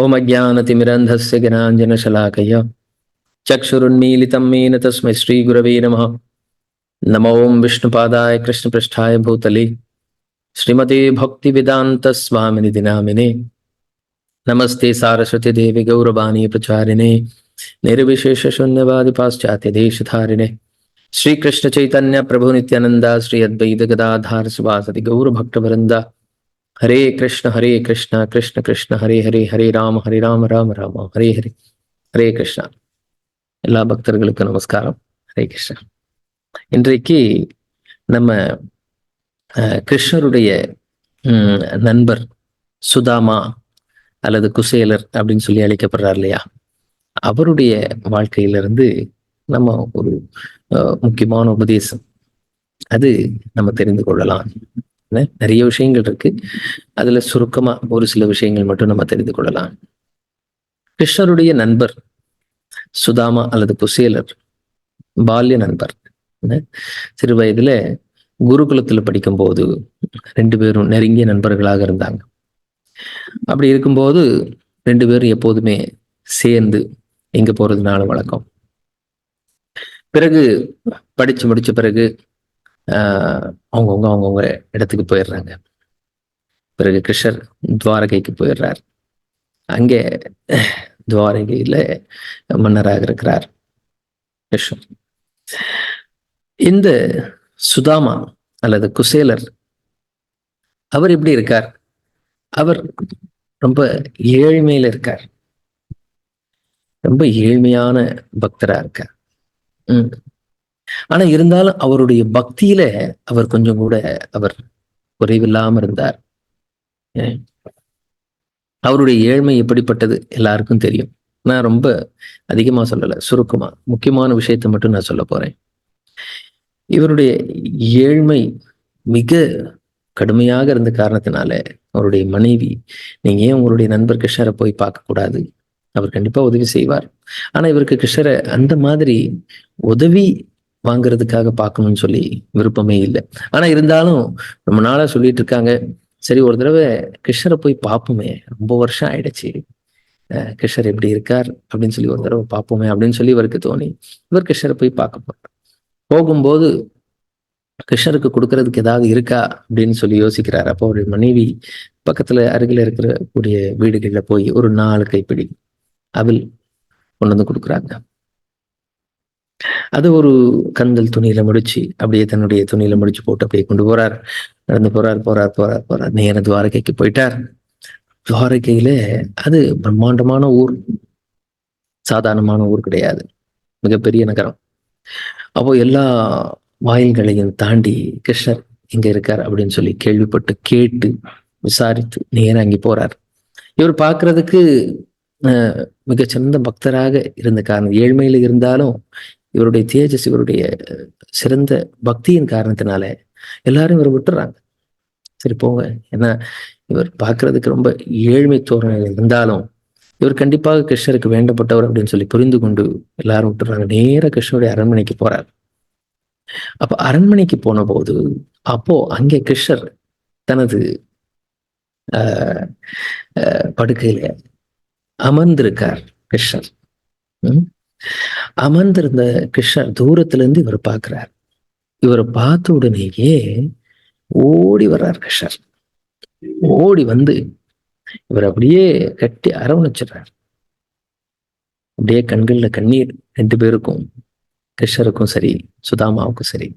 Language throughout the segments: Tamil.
ॐ अज्ञानतिमिरन्धस्य ज्ञाञ्जनशलाकय चक्षुरुन्मीलितं मेन तस्मै श्रीगुरवे नमः। नमो विष्णुपादाय कृष्णपृष्ठाय भूतले। श्रीमते भक्तिवेदान्तस्वामिनिधि नामिने नमस्ते सारस्वती देवी गौरवाणी प्रचारिणे निर्विशेषशून्यवादि पाश्चात्यदेशधारिणे श्रीकृष्ण चैतन्य प्रभु नित्यानंदा श्री अद्वैत गदाधार सुवासति गौर ஹரே கிருஷ்ண ஹரே கிருஷ்ணா கிருஷ்ண கிருஷ்ண ஹரே ஹரே ஹரே ராம ஹரே ராம ராம ராம ஹரே ஹரே ஹரே கிருஷ்ணா. எல்லா பக்தர்களுக்கும் நமஸ்காரம். ஹரே கிருஷ்ணா. இன்றைக்கு நம்ம கிருஷ்ணருடைய நண்பர் சுதாமா அல்லது குசேலர் அப்படின்னு சொல்லி அழைக்கப்படுறார் இல்லையா? அவருடைய வாழ்க்கையிலிருந்து நம்ம ஒரு முக்கியமான உபதேசம். அது நம்ம தெரிந்து கொள்ளலாம். நிறைய விஷயங்கள் இருக்கு. அதுல சுருக்கமா ஒரு சில விஷயங்கள் மட்டும் நம்ம தெரிந்து கொள்ளலாம். கிருஷ்ணருடைய நண்பர் சுதாமா அல்லது குசேலர் பால்ய நண்பர். சிறு வயதுல குருகுலத்துல படிக்கும்போது ரெண்டு பேரும் நெருங்கிய நண்பர்களாக இருந்தாங்க. அப்படி இருக்கும்போது ரெண்டு பேரும் எப்போதுமே சேர்ந்து எங்க போறதுனால வழக்கம். பிறகு படிச்சு முடிச்ச பிறகு அவங்கவுங்க அவங்கவுங்க இடத்துக்கு போயிடுறாங்க. பிறகு கிருஷ்ணர் துவாரகைக்கு போயிடுறார். அங்கே துவாரகையில மன்னராக இருக்கிறார் கிருஷ்ணர். இந்த சுதாமா அல்லது குசேலர் அவர் எப்படி இருக்கார்? அவர் ரொம்ப ஏழ்மையில இருக்கார். ரொம்ப ஏழ்மையான பக்தரா இருக்கார். உம் ஆனா இருந்தாலும் அவருடைய பக்தியில அவர் கொஞ்சம் கூட அவர் குறைவில்லாம இருந்தார். அவருடைய ஏழ்மை எப்படிப்பட்டது எல்லாருக்கும் தெரியும். நான் ரொம்ப அதிகமா சொல்லலை சுருக்கமா. முக்கியமான விஷயத்தை மட்டும் நான் சொல்ல போறேன். இவருடைய ஏழ்மை மிக கடுமையாக இருந்த காரணத்தினால அவருடைய மனைவி நீங்க ஏன் உங்களுடைய நண்பர் கிருஷ்ணரை போய் பார்க்க கூடாது? அவர் கண்டிப்பா உதவி செய்வார். ஆனா இவருக்கு கிருஷ்ணரை அந்த மாதிரி உதவி வாங்குறதுக்காக பார்க்கணும்னு சொல்லி விருப்பமே இல்லை. ஆனா இருந்தாலும் ரொம்ப நாளா சொல்லிட்டு இருக்காங்க. சரி ஒரு தடவை கிருஷ்ணரை போய் பார்ப்போமே. ரொம்ப வருஷம் ஆயிடுச்சு. கிருஷ்ணர் எப்படி இருக்கார் அப்படின்னு சொல்லி ஒரு தடவை பார்ப்போமே அப்படின்னு சொல்லி இவருக்கு தோணி. இவர் கிருஷ்ணரை போய் பார்க்க போறார். போகும்போது கிருஷ்ணருக்கு கொடுக்கறதுக்கு ஏதாவது இருக்கா அப்படின்னு சொல்லி யோசிக்கிறார். அப்போ அவருடைய மனைவி பக்கத்துல அருகில் இருக்கிற கூடிய வீடுகள்ல போய் ஒரு நாலு கைப்பிடி அவில் கொண்டு வந்து கொடுக்குறாங்க. அது ஒரு கந்தல் துணியில முடிச்சு அப்படியே தன்னுடைய துணியில முடிச்சு போட்டு அப்படியே கொண்டு போறார். நடந்து போறார் போறார் போறார் போறார். நேர துவாரகைக்கு போயிட்டார். துவாரகையில அது பிரம்மாண்டமான ஊர். சாதாரணமான ஊர் கிடையாது. மிகப்பெரிய நகரம். அப்போ எல்லா வாயில்களையும் தாண்டி கிருஷ்ணர் இங்க இருக்கார் அப்படின்னு சொல்லி கேள்விப்பட்டு கேட்டு விசாரித்து நேரம் அங்கே போறார். இவர் பார்க்கறதுக்கு அஹ், மிகச்சிறந்த பக்தராக இருந்த காரணம் ஏழ்மையில இருந்தாலும் இவருடைய தேஜஸ் இவருடைய சிறந்த பக்தியின் காரணத்தினால எல்லாரும் இவர் விட்டுறாங்க. சரி போங்க. ஏன்னா இவர் பார்க்கறதுக்கு ரொம்ப ஏழ்மை தோரணையில் இருந்தாலும் இவர் கண்டிப்பாக கிருஷ்ணருக்கு வேண்டப்பட்டவர் அப்படின்னு சொல்லி புரிந்து கொண்டு எல்லாரும் விட்டுறாங்க. நேர கிருஷ்ணருடைய அரண்மனைக்கு போறார். அப்ப அரண்மனைக்கு போன போது அப்போ அங்கே கிருஷ்ணர் தனது ஆஹ் ஆஹ் படுக்கையில அமர்ந்திருக்கார் கிருஷ்ணர். அமர்ந்திருந்த கிருஷ்ணர் தூரத்திலிருந்து இவர் பார்க்கிறார். இவரை பார்த்த உடனேயே ஓடி வர்றார் கிருஷ்ணர். ஓடி வந்து இவர் அப்படியே கட்டி அரவணைச்சிடுறார். அப்படியே கண்கள்ல கண்ணீர் ரெண்டு பேருக்கும் கிருஷ்ணருக்கும் சரி சுதாமாவுக்கும் சரி.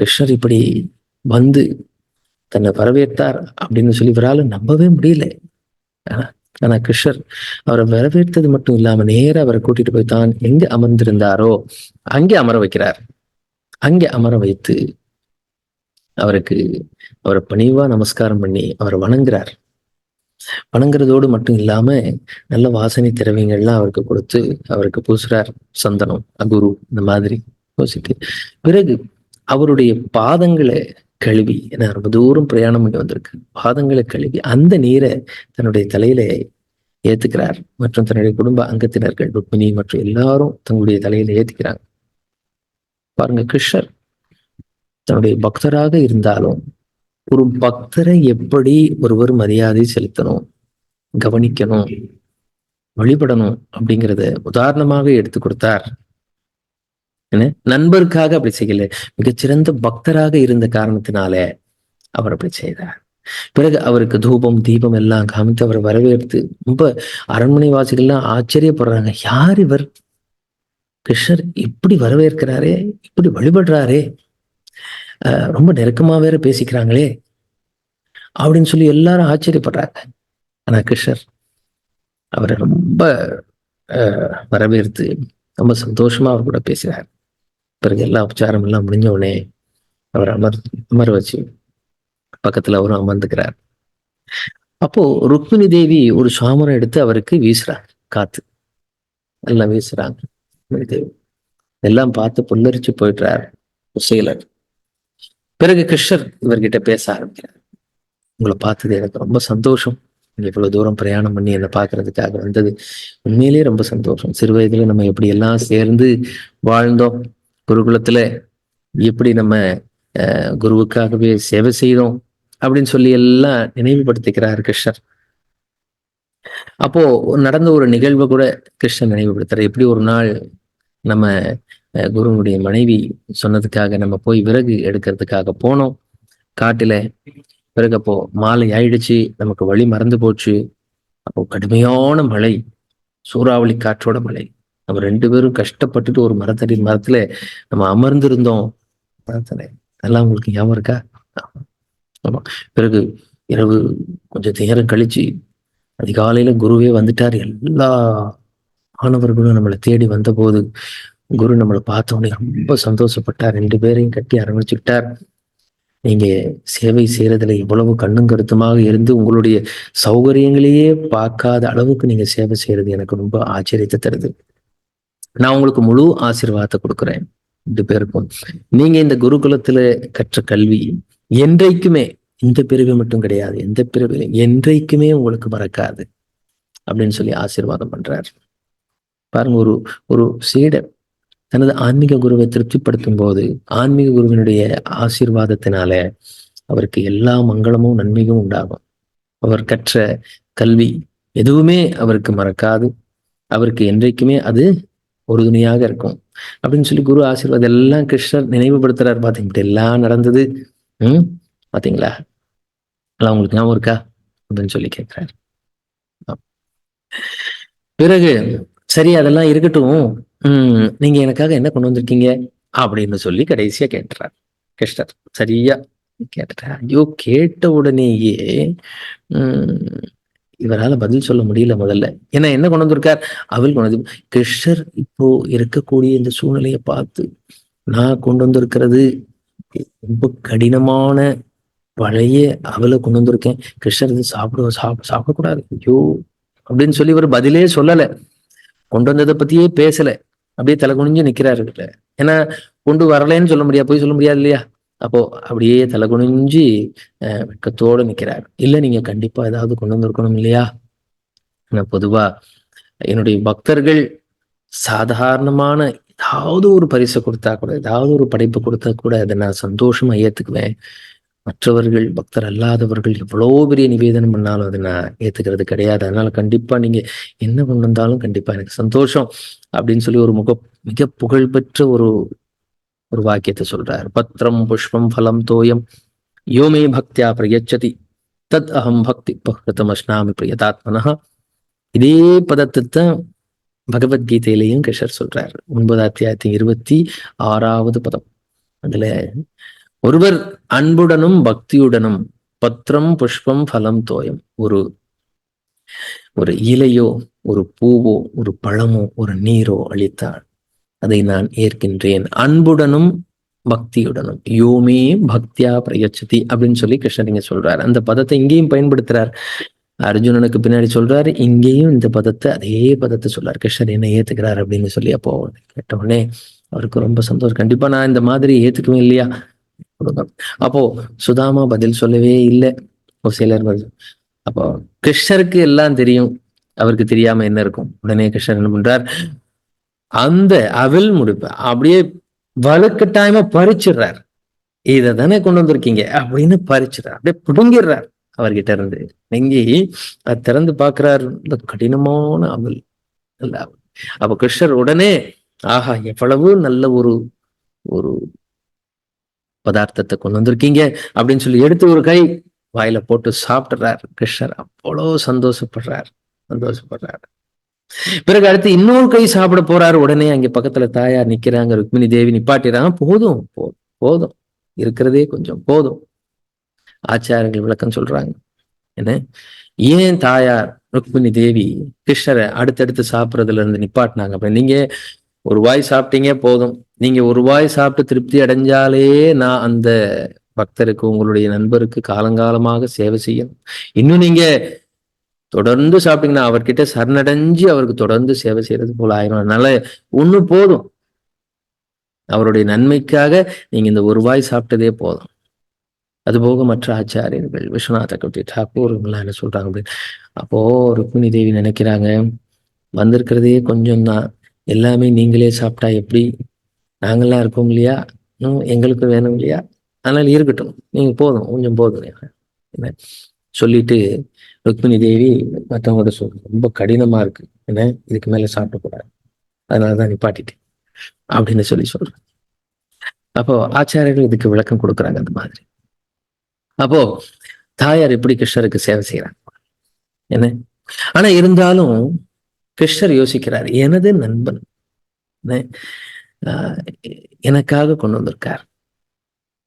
கிருஷ்ணர் இப்படி வந்து தன்னை வரவேற்றார் அப்படின்னு சொல்லி இவரால நம்பவே முடியல. ஆனா- கிருஷ்ணர் அவரை வரவேற்றது மட்டும் இல்லாம நேர அவரை கூட்டிட்டு போய் தான் எங்க அமர்ந்திருந்தாரோ அங்கே அமர வைக்கிறார். அங்கே அமர வைத்து அவருக்கு அவரை பணிவா நமஸ்காரம் பண்ணி அவரை வணங்குறார். வணங்குறதோடு மட்டும் இல்லாம நல்ல வாசனை திரவியங்கள்லாம் அவருக்கு கொடுத்து அவருக்கு பூசுறார் சந்தனம் அகுரு இந்த மாதிரி யோசித்து பிறகு அவருடைய பாதங்களை கழுவி ஏன்னா ரொம்ப தூரம் பிரயாணம் பண்ணி வந்திருக்கு. பாதங்களை கழுவி அந்த நீரை தன்னுடைய தலையில ஏத்துக்கிறார். மற்றும் தன்னுடைய குடும்ப அங்கத்தினர்கள் ருக்மிணி மற்றும் எல்லாரும் தங்களுடைய தலையில ஏத்துக்கிறாங்க. பாருங்க கிருஷ்ணர் தன்னுடைய பக்தராக இருந்தாலும் ஒரு பக்தரை எப்படி ஒருவர் மரியாதை செலுத்தணும் கவனிக்கணும் வழிபடணும் அப்படிங்கிறத உதாரணமாக எடுத்து கொடுத்தார். என்ன? நண்பருக்காக அப்படி செய்யல. மிகச்சிறந்த பக்தராக இருந்த காரணத்தினால அவர் அப்படி செய்தார். பிறகு அவருக்கு தூபம் தீபம் எல்லாம் காமித்து அவரை வரவேற்று ரொம்ப அரண்மனை வாசிகள்லாம் ஆச்சரியப்படுறாங்க. யார் இவர்? கிருஷ்ணர் இப்படி வரவேற்கிறாரே இப்படி வழிபடுறாரே. ரொம்ப நெருக்கமா வேற பேசிக்கிறாங்களே அப்படின்னு சொல்லி எல்லாரும் ஆச்சரியப்படுறாங்க. ஆனா கிருஷ்ணர் அவரை ரொம்ப அஹ், வரவேற்று ரொம்ப சந்தோஷமா அவர் கூட பேசுகிறார் பிறகு எல்லா உபச்சாரம் எல்லாம் முடிஞ்ச உடனே அவர் அமர் அமர வச்சு பக்கத்துல அவரும் அமர்ந்துக்கிறார். அப்போ ருக்மிணி தேவி ஒரு சாமரம் எடுத்து அவருக்கு வீசுறாங்க காத்து. எல்லாம் வீசுறாங்க ருக்மிணி தேவி. எல்லாம் பார்த்து புல்லரிச்சு போயிட்டார் செயலர் பிறகு கிருஷ்ணர் இவர்கிட்ட பேச ஆரம்பிக்கிறார். உங்களை பார்த்தது எனக்கு ரொம்ப சந்தோஷம். நீங்க இவ்வளவு தூரம் பிரயாணம் பண்ணி என்னை பார்க்கறதுக்காக வந்தது உண்மையிலேயே ரொம்ப சந்தோஷம். சிறு வயதுல நம்ம எப்படி எல்லாம் சேர்ந்து வாழ்ந்தோம். குருகுலத்துல எப்படி நம்ம அஹ், குருவுக்காகவே சேவை செய்தோம். அப்படின்னு சொல்லி எல்லாம் நினைவுபடுத்திக்கிறார் கிருஷ்ணர். அப்போ நடந்த ஒரு நிகழ்வை கூட கிருஷ்ணன் நினைவுபடுத்துறார். எப்படி ஒரு நாள் நம்ம குருவனுடைய மனைவி சொன்னதுக்காக நம்ம போய் விறகு எடுக்கிறதுக்காக போனோம். காட்டுல பிறகு அப்போ மாலை ஆயிடுச்சு நமக்கு வழி மறந்து போச்சு. அப்போ கடுமையான மழை சூறாவளி காற்றோட மழை. நம்ம ரெண்டு பேரும் கஷ்டப்பட்டுட்டு ஒரு மரத்தடி மரத்துல நம்ம அமர்ந்திருந்தோம். மரத்துல. அதெல்லாம் உங்களுக்கு ஞாபகம் இருக்கா? ஆமா. பிறகு இரவு கொஞ்சம் நேரம் கழிச்சு அதிகாலையில குருவே வந்துட்டார். எல்லா மாணவர்களும் நம்மளை தேடி வந்தபோது குரு நம்மளை பார்த்த உடனே ரொம்ப சந்தோஷப்பட்டார். ரெண்டு பேரையும் கட்டி ஆரம்பிச்சுக்கிட்டார் நீங்க சேவை செய்யறதுல இவ்வளவு கண்ணும் கருத்துமாக இருந்து உங்களுடைய சௌகரியங்களையே பார்க்காத அளவுக்கு நீங்க சேவை செய்யறது எனக்கு ரொம்ப ஆச்சரியத்தை தருது. நான் உங்களுக்கு முழு ஆசீர்வாதத்தை கொடுக்குறேன். ரெண்டு பேருக்கும். நீங்க இந்த குருகுலத்துல கற்ற கல்வி என்றைக்குமே இந்த பிரிவு மட்டும் கிடையாது எந்த பிரிவிலும் என்றைக்குமே உங்களுக்கு மறக்காது அப்படின்னு சொல்லி ஆசீர்வாதம் பண்றார். பாருங்க ஒரு ஒரு சீடர் தனது ஆன்மீக குருவை திருப்திப்படுத்தும் போது ஆன்மீக குருவினுடைய ஆசீர்வாதத்தினால அவருக்கு எல்லா மங்களமும் நன்மையும் உண்டாகும். அவர் கற்ற கல்வி எதுவுமே அவருக்கு மறக்காது. அவருக்கு என்றைக்குமே அது உறுதுணையாக இருக்கும். அப்படின்னு சொல்லி குரு ஆசீர்வாதம் எல்லாம் கிருஷ்ணர் நினைவுபடுத்துறாரு. பார்த்தீங்க எல்லாம் நடந்தது. ம்? பார்த்தீங்களா அதெல்லாம் உங்களுக்கு ஞாபகம் இருக்கா? அப்படின்னு சொல்லி கேட்கிறாரு பிறகு சரி அதெல்லாம் இருக்கட்டும். உம் நீங்க எனக்காக என்ன கொண்டு வந்திருக்கீங்க? அப்படின்னு சொல்லி கடைசியா கேட்டுறார். கிருஷ்ணர் சரியா கேட்டுட்டார். ஐயோ கேட்ட உடனேயே உம் இவரால பதில் சொல்ல முடியல முதல்ல. ஏன்னா என்ன கொண்டு வந்திருக்கார்? அவள் கொண்டு கிருஷ்ணர் இப்போ இருக்கக்கூடிய இந்த சூழ்நிலையை பார்த்து நான் கொண்டு வந்திருக்கிறது ரொம்ப கடினமான பழைய அவலை கொண்டு வந்திருக்கேன். கிருஷ்ணர் இது சாப்பிட சாப்பிட சாப்பிடக்கூடாது. ஐயோ அப்படின்னு சொல்லி இவர் பதிலே சொல்லலை. கொண்டு வந்ததை பத்தியே பேசல. அப்படியே தலை குனிஞ்சு நிக்கிறாரு ஏன்னா கொண்டு வரலைன்னு சொல்ல முடியாது போய் சொல்ல முடியாது இல்லையா? அப்போ அப்படியே தலை குனிஞ்சு அஹ், நிற்கிறார் இல்லை இல்ல நீங்க கண்டிப்பா ஏதாவது கொண்டு வந்திருக்கணும் இல்லையா? நான் பொதுவா என்னுடைய பக்தர்கள் சாதாரணமான ஏதாவது ஒரு பரிசை கொடுத்தா கூட ஏதாவது ஒரு படைப்பு கொடுத்தா கூட அதை நான் சந்தோஷமா ஏத்துக்குவேன். மற்றவர்கள் பக்தர் அல்லாதவர்கள் எவ்வளோ பெரிய நிவேதனம் பண்ணாலும் அதை நான் ஏத்துக்கிறது கிடையாது. அதனால கண்டிப்பா நீங்க என்ன கொண்டு வந்தாலும் கண்டிப்பா எனக்கு சந்தோஷம் அப்படின்னு சொல்லி ஒரு முக மிக புகழ்பெற்ற ஒரு ஒரு வாக்கியத்தை சொல்றார். பத்திரம் புஷ்பம் ஃபலம் தோயம் யோமே பக்தியா பிரயச்சதி தத் அகம் பக்தி பகிருத்தம் அஸ்னாமி பிரியதாத்மனா இதே பதத்தை தான் பகவத்கீதையிலையும் கிருஷ்ணர் சொல்றார். ஒன்பது அத்தியாயத்தின் இருபத்தி ஆறாவது பதம். அதுல ஒருவர் அன்புடனும் பக்தியுடனும் பத்திரம் புஷ்பம் பலம் தோயம். ஒரு ஒரு இலையோ ஒரு பூவோ ஒரு பழமோ ஒரு நீரோ அளித்தால் அதை நான் ஏற்கின்றேன். அன்புடனும் பக்தியுடனும். யோமே பக்தியா பிரயச்சதி அப்படின்னு சொல்லி கிருஷ்ணர் இங்க சொல்றாரு. அந்த பதத்தை இங்கேயும் பயன்படுத்துறார். அர்ஜுனனுக்கு பின்னாடி சொல்றாரு இங்கேயும் இந்த பதத்தை அதே பதத்தை சொல்றாரு கிருஷ்ணர் என்ன ஏத்துக்கிறார் அப்படின்னு சொல்லி அப்போ கேட்ட உடனே அவருக்கு ரொம்ப சந்தோஷம். கண்டிப்பா நான் இந்த மாதிரி ஏத்துக்குவேன் இல்லையா? கொடுங்க. அப்போ சுதாமா பதில் சொல்லவே இல்லை. ஒரு சிலர் அப்போ கிருஷ்ணருக்கு எல்லாம் தெரியும். அவருக்கு தெரியாம என்ன இருக்கும்? உடனே கிருஷ்ணர் என்ன பண்றார்? அந்த அவில் முடிப்பு அப்படியே வலுக்கட்டாயமா பறிச்சிடுறார். இதை தானே கொண்டு வந்திருக்கீங்க அப்படின்னு பறிச்சிடுறார். அப்படியே பிடுங்கிடுறார். அவர்கிட்ட இருந்து. நெங்கி அது திறந்து பார்க்கிறார். இந்த கடினமான அமல். நல்ல. அப்ப கிருஷ்ணர் உடனே ஆஹா எவ்வளவு நல்ல ஒரு ஒரு பதார்த்தத்தை கொண்டு வந்திருக்கீங்க அப்படின்னு சொல்லி எடுத்து ஒரு கை வாயில போட்டு சாப்பிடுறார் கிருஷ்ணர். அவ்வளோ சந்தோஷப்படுறார். சந்தோஷப்படுறார். பிறகு அடுத்து இன்னொரு கை சாப்பிட போறாரு. உடனே அங்க பக்கத்துல தாயார் நிக்கிறாங்க. ருக்மிணி தேவி நிப்பாட்டிடுறாங்க. போதும் போதும் போதும். இருக்கிறதே கொஞ்சம் போதும். ஆச்சாரங்கள் விளக்கம் சொல்றாங்க. என்ன? ஏன் தாயார் ருக்மிணி தேவி கிருஷ்ணரை அடுத்தடுத்து சாப்பிட்றதுல இருந்து நிப்பாட்டினாங்க? அப்ப நீங்க ஒரு வாய் சாப்பிட்டீங்க போதும். நீங்க ஒரு வாய் சாப்பிட்டு திருப்தி அடைஞ்சாலே நான் அந்த பக்தருக்கு உங்களுடைய நண்பருக்கு காலங்காலமாக சேவை செய்யணும் இன்னும் நீங்க தொடர்ந்து சாப்பிட்டீங்கன்னா அவர்கிட்ட சரணடைஞ்சு அவருக்கு தொடர்ந்து சேவை செய்யறது போல ஆயிரும். அதனால ஒண்ணு போதும். அவருடைய நன்மைக்காக நீங்க இந்த ஒரு வாய் சாப்பிட்டதே போதும். அதுபோக மற்ற ஆச்சாரியர்கள் விஸ்வநாத கட்டி டாக்கூர் இவங்களாம் என்ன சொல்றாங்க அப்படின்னு அப்போ ருக்மிணி தேவி நினைக்கிறாங்க வந்திருக்கிறதே கொஞ்சம் தான் எல்லாமே நீங்களே சாப்பிட்டா எப்படி? நாங்கள்லாம் இருக்கோம் இல்லையா? இன்னும் எங்களுக்கு வேணும் இல்லையா? அதனால இருக்கட்டும் நீங்க போதும் கொஞ்சம் போதும் என்ன? சொல்லிட்டு ருக்மிணி தேவி மற்றவங்கள்ட்ட சொல் ரொம்ப கடினமா இருக்கு என்ன? இதுக்கு மேல சாப்பிடக்கூடாது அதனாலதான் நிப்பாட்டிட்டேன் அப்படின்னு சொல்லி சொல்றேன் அப்போ ஆச்சாரியர்கள் இதுக்கு விளக்கம் கொடுக்குறாங்க அந்த மாதிரி. அப்போ தாயார் எப்படி கிருஷ்ணருக்கு சேவை செய்யறாங்க என்ன? ஆனா இருந்தாலும் கிருஷ்ணர் யோசிக்கிறார் எனது நண்பன் எனக்காக கொண்டு வந்திருக்கார்.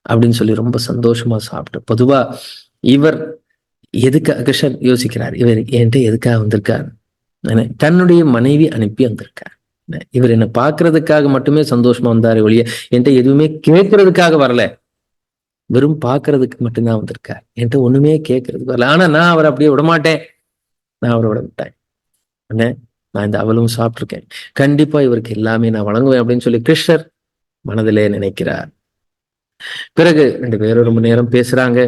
அப்படின்னு சொல்லி ரொம்ப சந்தோஷமா சாப்பிட்டு பொதுவா இவர் எதுக்காக கிருஷ்ணர் யோசிக்கிறார் இவர் என்கிட்ட எதுக்காக வந்திருக்கார்? தன்னுடைய மனைவி அனுப்பி வந்திருக்கார் இவர் என்னை பார்க்கறதுக்காக மட்டுமே சந்தோஷமா வந்தாரு ஒழிய என்கிட்ட எதுவுமே கேட்கறதுக்காக வரல. வெறும் பார்க்கறதுக்கு மட்டும்தான் வந்திருக்கார் என்கிட்ட ஒண்ணுமே கேட்கறதுக்கு வரல. ஆனா நான் அவரை அப்படியே விடமாட்டேன். நான் அவரை விட விட்டேன் என்ன நான் இந்த அவலும் சாப்பிட்ருக்கேன் கண்டிப்பா இவருக்கு எல்லாமே நான் வழங்குவேன் அப்படின்னு சொல்லி கிருஷ்ணர் மனதிலே நினைக்கிறார். பிறகு ரெண்டு பேரும் ரொம்ப நேரம் பேசுறாங்க.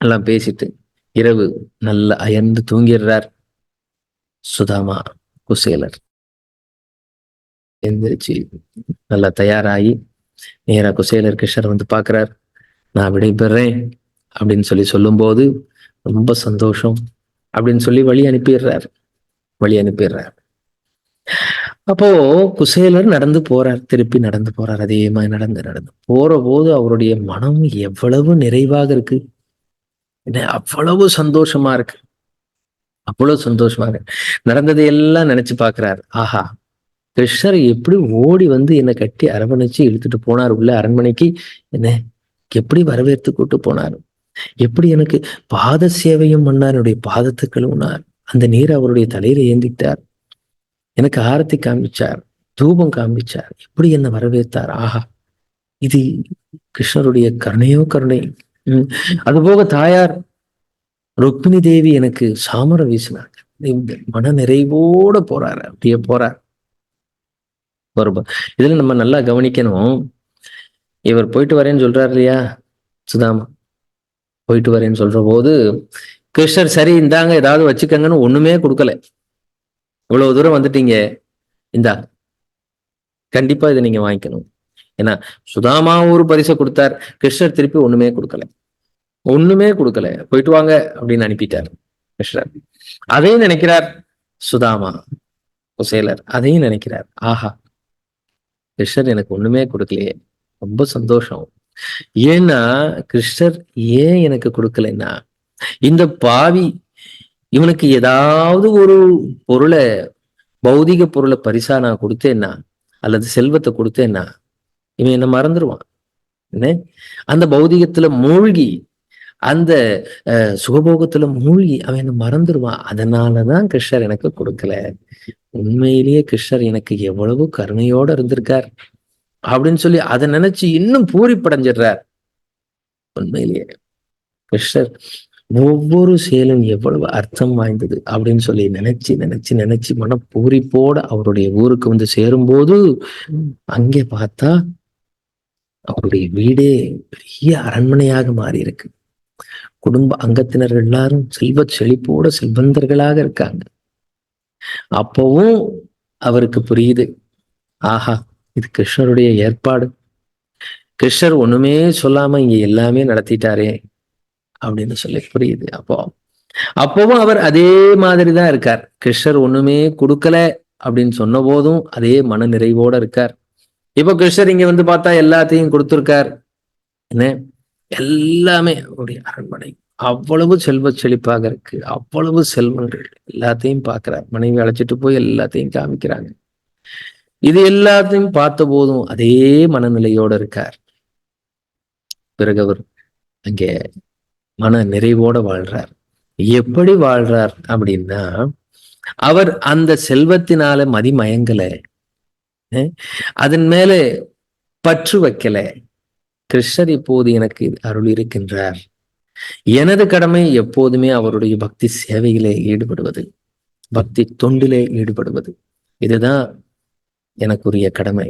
எல்லாம் பேசிட்டு இரவு நல்ல அயர்ந்து தூங்கிடுறார். சுதாமா குசேலர் எந்திரிச்சு நல்லா தயாராகி நேரா குசேலர் கிருஷ்ணர் வந்து பாக்குறார் நான் விடைபெறேன் அப்படின்னு சொல்லி சொல்லும்போது ரொம்ப சந்தோஷம் அப்படின்னு சொல்லி வழி அனுப்பிடுறார். வழி அனுப்பிடுறார். அப்போ குசேலர் நடந்து போறார் திருப்பி நடந்து போறார். அதே மாதிரி நடந்து நடந்து போற போது அவருடைய மனம் எவ்வளவு நிறைவாக இருக்கு. என்ன அவ்வளவு சந்தோஷமா இருக்கு. அவ்வளவு சந்தோஷமா இருக்கு. நடந்ததை எல்லாம் நினைச்சு பாக்குறாரு ஆஹா கிருஷ்ணர் எப்படி ஓடி வந்து என்னை கட்டி அரவணைச்சு இழுத்துட்டு போனார் உள்ள அரண்மனைக்கு? என்ன எப்படி வரவேற்று கூட்டு போனார்? எப்படி எனக்கு பாத சேவையும் பண்ணார்? என்னுடைய பாதத்தை கழுவினார் அந்த நீர் அவருடைய தலையில ஏந்திட்டார் எனக்கு ஆரத்தி காமிச்சார். தூபம் காமிச்சார். எப்படி என்ன வரவேற்றார்? ஆஹா இது கிருஷ்ணருடைய கருணையோ கருணை. உம் அதுபோக தாயார் ருக்மிணி தேவி எனக்கு சாமர வீசினாங்க. மன நிறைவோட போறாரு. அப்படியே போறார். இதுல நம்ம நல்லா கவனிக்கணும். இவர் போயிட்டு வரேன்னு சொல்றாரு இல்லையா? சுதாமா போயிட்டு வரேன்னு சொல்ற போது கிருஷ்ணர் சரி இந்தாங்க ஏதாவது வச்சுக்கங்கன்னு ஒண்ணுமே கொடுக்கல. இவ்வளவு தூரம் வந்துட்டீங்க. இந்தா கண்டிப்பா இதை நீங்க வாங்கிக்கணும். ஏன்னா சுதாமா ஒரு பரிசை கொடுத்தார். கிருஷ்ணர் திருப்பி ஒண்ணுமே கொடுக்கல. ஒண்ணுமே கொடுக்கல. போயிட்டு வாங்க அப்படின்னு அனுப்பிட்டார் கிருஷ்ணர். அதையும் நினைக்கிறார் சுதாமா செயலர் அதையும் நினைக்கிறார். ஆஹா கிருஷ்ணர் எனக்கு ஒண்ணுமே கொடுக்கலையே. ரொம்ப சந்தோஷம். ஏன்னா கிருஷ்ணர் ஏன் எனக்கு கொடுக்கலைன்னா இந்த பாவி இவனுக்கு ஏதாவது ஒரு பொருளை பௌதிக பொருளை பரிசா நான் கொடுத்தேன்னா அல்லது செல்வத்தை கொடுத்தேன்னா இவன் என்ன மறந்துடுவான் என்ன? அந்த பௌதிகத்துல மூழ்கி அந்த சுகபோகத்துல மூழ்கி அவன் என்ன மறந்துடுவான் அதனாலதான் கிருஷ்ணர் எனக்கு கொடுக்கல. உண்மையிலேயே கிருஷ்ணர் எனக்கு எவ்வளவு கருணையோட இருந்திருக்கார். அப்படின்னு சொல்லி அதை நினைச்சு இன்னும் பூரிப்படைஞ்சிடுறார். உண்மையிலேயே. கிருஷ்ணர் ஒவ்வொரு செயலும் எவ்வளவு அர்த்தம் வாய்ந்தது அப்படின்னு சொல்லி நினைச்சு நினைச்சு நினைச்சு மன பூரிப்போட அவருடைய ஊருக்கு வந்து சேரும்போது அங்கே பார்த்தா அவருடைய வீடே பெரிய அரண்மனையாக மாறி இருக்கு குடும்ப அங்கத்தினர் எல்லாரும் செல்வ செழிப்போட செல்வந்தர்களாக இருக்காங்க. அப்பவும் அவருக்கு புரியுது. ஆஹா இது கிருஷ்ணருடைய ஏற்பாடு. கிருஷ்ணர் ஒண்ணுமே சொல்லாம இங்க எல்லாமே நடத்திட்டாரே அப்படின்னு சொல்லி புரியுது. அப்போ அப்பவும் அவர் அதே மாதிரி தான் இருக்கார். கிருஷ்ணர் ஒண்ணுமே கொடுக்கல அப்படின்னு சொன்ன போதும் அதே மன நிறைவோட இருக்கார். இப்போ கிருஷ்ணர் இங்க வந்து பார்த்தா எல்லாத்தையும் கொடுத்துருக்கார். என்ன? எல்லாமே அவருடைய அரண்மனை. அவ்வளவு செல்வ செழிப்பாக இருக்கு. அவ்வளவு செல்வங்கள் எல்லாத்தையும் பார்க்கிறார். மனைவி அழைச்சிட்டு போய் எல்லாத்தையும் காமிக்கிறாங்க. இது எல்லாத்தையும் பார்த்த போதும் அதே மனநிலையோட இருக்கார். பிறகு அவர் அங்கே மன நிறைவோட வாழ்றார். எப்படி வாழ்றார் அப்படின்னா அவர் அந்த செல்வத்தினால மதிமயங்கல அதன் மேல பற்று வைக்கல. கிருஷ்ணர் இப்போது எனக்கு அருள் இருக்கின்றார். எனது கடமை எப்போதுமே அவருடைய பக்தி சேவையிலே ஈடுபடுவது பக்தி தொண்டிலே ஈடுபடுவது. இதுதான் எனக்குரிய கடமை.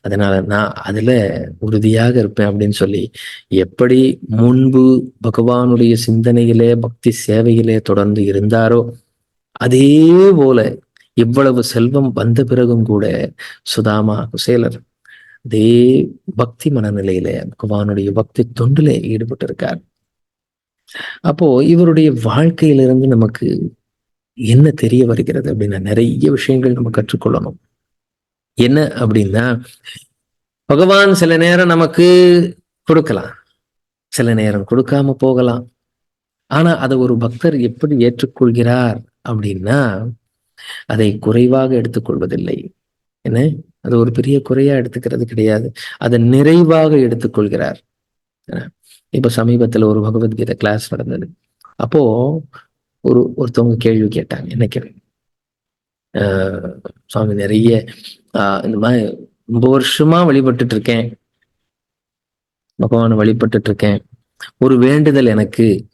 அதனால நான் அதுல உறுதியாக இருப்பேன் அப்படின்னு சொல்லி எப்படி முன்பு பகவானுடைய சிந்தனையிலே பக்தி சேவையிலே தொடர்ந்து இருந்தாரோ அதே போல இவ்வளவு செல்வம் வந்த பிறகும் கூட சுதாமா குசேலர் அதே பக்தி மனநிலையில பகவானுடைய பக்தி தொண்டிலே ஈடுபட்டு இருக்கார் அப்போ இவருடைய வாழ்க்கையிலிருந்து நமக்கு என்ன தெரிய வருகிறது அப்படின்னா நிறைய விஷயங்கள் நம்ம கற்றுக்கொள்ளணும். என்ன அப்படின்னா பகவான் சில நேரம் நமக்கு கொடுக்கலாம். சில நேரம் கொடுக்காம போகலாம். ஆனா அதை ஒரு பக்தர் எப்படி ஏற்றுக்கொள்கிறார் அப்படின்னா அதை குறைவாக எடுத்துக்கொள்வதில்லை. என்ன? அது ஒரு பெரிய குறையா எடுத்துக்கிறது கிடையாது. அதை நிறைவாக எடுத்துக்கொள்கிறார். இப்ப சமீபத்துல ஒரு பகவத்கீதை கிளாஸ் நடந்தது. அப்போ ஒரு ஒருத்தவங்க கேள்வி கேட்டாங்க. என்ன கேள்வி? சுவாமி நிறைய ஆஹ் இந்த மாதிரி ரொம்ப வருஷமா வழிபட்டுட்டு இருக்கேன் பகவானை வழிபட்டுட்டு இருக்கேன் ஒரு வேண்டுதல் எனக்கு.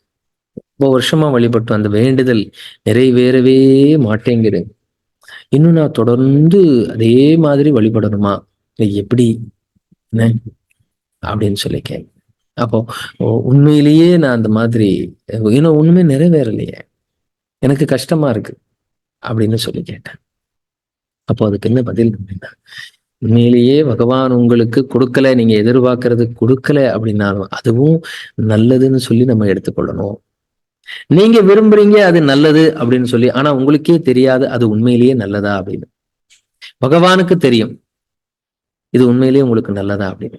ரொம்ப வருஷமா வழிபட்டு அந்த வேண்டுதல் நிறைவேறவே மாட்டேங்குது. இன்னும் நான் தொடர்ந்து அதே மாதிரி வழிபடணுமா? எப்படி? என்ன? அப்படின்னு சொல்லி அப்போ உண்மையிலேயே நான் அந்த மாதிரி இன்னும் ஒண்ணுமே நிறைவேறலையே. எனக்கு கஷ்டமா இருக்கு. அப்படின்னு சொல்லி கேட்டேன் அப்போ அதுக்கு என்ன பதில் அப்படின்னா உண்மையிலேயே பகவான் உங்களுக்கு கொடுக்கல நீங்க எதிர்பார்க்கறது கொடுக்கல அப்படின்னாலும் அதுவும் நல்லதுன்னு சொல்லி நம்ம எடுத்துக்கொள்ளணும். நீங்க விரும்புறீங்க அது நல்லது அப்படின்னு சொல்லி ஆனா உங்களுக்கே தெரியாது அது உண்மையிலேயே நல்லதா அப்படின்னு. பகவானுக்கு தெரியும் இது உண்மையிலேயே உங்களுக்கு நல்லதா அப்படின்னு.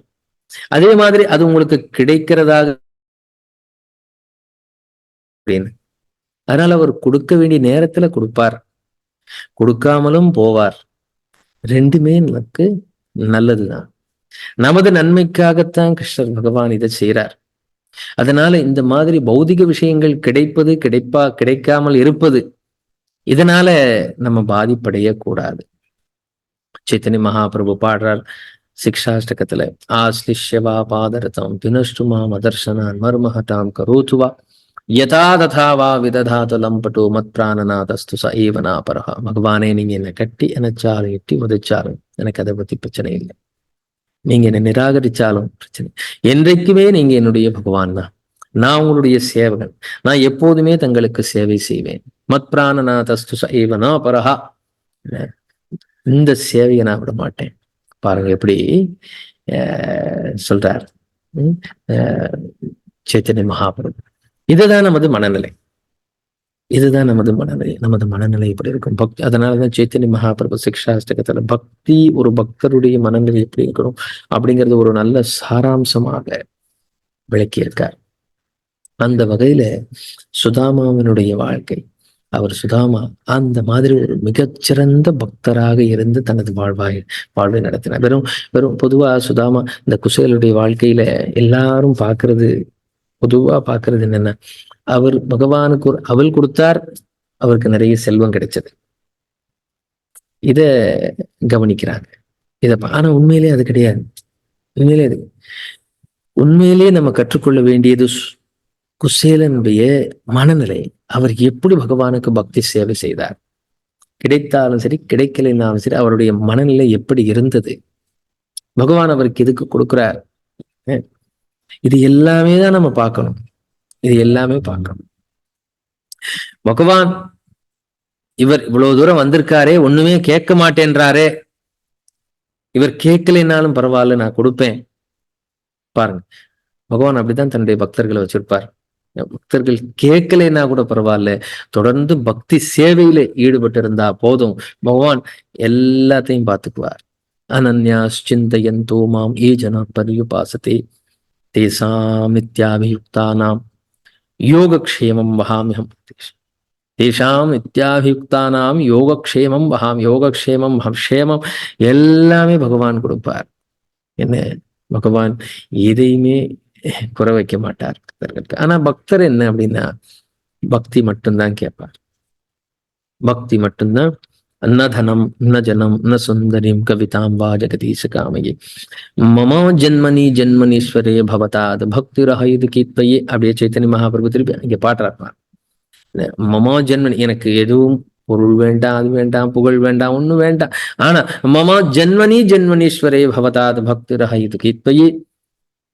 அதே மாதிரி அது உங்களுக்கு கிடைக்கிறதாக அப்படின்னு. அதனால அவர் கொடுக்க வேண்டிய நேரத்துல கொடுப்பார். கொடுக்காமலும் போவார். ரெண்டுமே நமக்கு நல்லதுதான். நமது நன்மைக்காகத்தான் கிருஷ்ணர் பகவான் இதை செய்கிறார் அதனால இந்த மாதிரி பௌதிக விஷயங்கள் கிடைப்பது கிடைப்பா கிடைக்காமல் இருப்பது இதனால நம்ம பாதிப்படைய கூடாது சைத்தன்ய மகாபிரபு பாடுறார் சிக்ஷாஷ்டகத்துல ஆஸ்லிஷ்யவா பாதரதம் பினஷ்டுமா மதர்சனான் மர்மஹட்டாம் கரோத்துவா யதா ததா வா விததாது லம்பட்டு மத் பிராணநாதஸ்து ச ஏவனா பரஹா பகவானே நீங்க என்ன கட்டி எனச்சாலும் எட்டி உதைச்சாலும் எனக்கு அதை பத்தி பிரச்சனை இல்லை. நீங்க என்ன நிராகரிச்சாலும் பிரச்சனை என்றைக்குமே நீங்க என்னுடைய பகவான் தான். நான் உங்களுடைய சேவகன். நான் எப்போதுமே தங்களுக்கு சேவை செய்வேன். மத் பிராணநாதஸ்து ஏவனா பரஹா இந்த சேவையை நான் விட மாட்டேன். பாருங்க எப்படி சொல்றார். சைத்தன்ய மகாபிரபு இதுதான் நமது மனநிலை. இதுதான் நமது மனநிலை. நமது மனநிலை இப்படி இருக்கும். பக்தி அதனாலதான் சைத்தன்ய மகாபிரபு சிக்ஷாஷ்டகத்துல பக்தி ஒரு பக்தருடைய மனநிலை எப்படி இருக்கணும் அப்படிங்கிறது ஒரு நல்ல சாராம்சமாக விளக்கியிருக்கார். அந்த வகையில சுதாமாவினுடைய வாழ்க்கை அவர் சுதாமா அந்த மாதிரி ஒரு மிகச்சிறந்த பக்தராக இருந்து தனது வாழ்வாய் வாழ்வை நடத்தினார். வெறும் வெறும் பொதுவா சுதாமா இந்த குசேலுடைய வாழ்க்கையில எல்லாரும் பாக்குறது பொதுவா பாக்குறது என்னன்னா அவர் பகவானுக்கு ஒரு அவள் கொடுத்தார் அவருக்கு நிறைய செல்வம் கிடைச்சது. இத கவனிக்கிறாங்க. இத ஆனா உண்மையிலே அது கிடையாது. உண்மையிலே அது உண்மையிலேயே நம்ம கற்றுக்கொள்ள வேண்டியது குசேலனுடைய மனநிலை. அவர் எப்படி பகவானுக்கு பக்தி சேவை செய்தார்? கிடைத்தாலும் சரி கிடைக்கலைனாலும் சரி அவருடைய மனநிலை எப்படி இருந்தது? பகவான் அவருக்கு எதுக்கு கொடுக்கிறார்? இது எல்லாமே தான் நம்ம பார்க்கணும். இது எல்லாமே பார்க்கணும். பகவான் இவர் இவ்வளவு தூரம் வந்திருக்காரே ஒண்ணுமே கேட்க மாட்டேன்றாரே. இவர் கேட்கலைனாலும் பரவாயில்ல நான் கொடுப்பேன். பாருங்க. பகவான் அப்படித்தான் தன்னுடைய பக்தர்களை வச்சிருப்பார். பக்தர்கள் கேட்கலைன்னா கூட பரவாயில்ல. தொடர்ந்து பக்தி சேவையில ஈடுபட்டு இருந்தா போதும். பகவான் எல்லாத்தையும் பார்த்துக்குவார். அனன்யாஸ் சிந்தையன் மாம் ஏ ஜனா பரியுபாசத்தை தேசாமித்யாபியுக்தானாம் யோகக்ஷேமம் வகாமியம் தேஷாம் நித்யாபியுக்தானாம் யோகக்ஷேமம் வகாம் யோகக்ஷேமம் க்ஷேமம் எல்லாமே பகவான் கொடுப்பார். என்ன? பகவான் எதையுமே குறை வைக்க மாட்டார் பக்தர்களுக்கு. ஆனா பக்தர் என்ன அப்படின்னா பக்தி மட்டும்தான் கேட்பார். பக்தி மட்டும்தான் ந தனம் ந ஜனம் ந சுந்தரிம் கவிதாம் வா ஜெகதீச காமையே மம ஜென்மனி ஜென்மனீஸ்வரே பவதாத் பக்தி ரஹயுது கீர்த்தையே அப்படியே சைத்தனி மகாபிரபு திருப்பி இங்கே பாட்டுறாப்பார் மமோ ஜென்மனி எனக்கு எதுவும் பொருள் வேண்டாம் அது வேண்டாம் புகழ் வேண்டாம் ஒன்றும் வேண்டாம். ஆனா மம ஜென்மனி ஜென்மனீஸ்வரே பவதாத் பக்தி ரஹயுது கீர்த்தையே.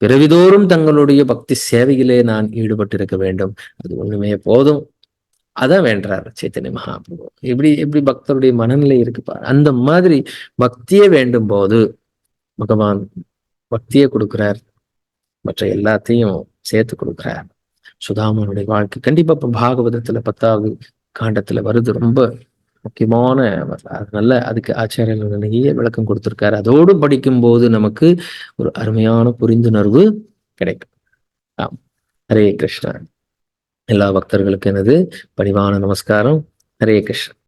பிறவிதோறும் தங்களுடைய பக்தி சேவையிலே நான் ஈடுபட்டிருக்க வேண்டும். அது ஒண்ணுமே போதும். அதான் வேண்டார் சைத்தன்ய மகாபிரபு. எப்படி எப்படி பக்தருடைய மனநிலை இருக்குப்பா அந்த மாதிரி பக்தியை வேண்டும் போது பகவான் பக்தியை கொடுக்கிறார். மற்ற எல்லாத்தையும் சேர்த்து கொடுக்குறார். சுதாமனுடைய வாழ்க்கை கண்டிப்பா இப்ப பாகவதத்துல பத்தாவது காண்டத்துல வருது. ரொம்ப முக்கியமான நல்ல அதுக்கு ஆச்சாரியர்கள் நிறைய விளக்கம் கொடுத்திருக்காரு. அதோடு படிக்கும் போது நமக்கு ஒரு அருமையான புரிந்துணர்வு கிடைக்கும். ஆம். ஹரே கிருஷ்ணா. எல்லா பக்தர்களுக்கும் எனது பணிவான நமஸ்காரம். ஹரே கிருஷ்ணன்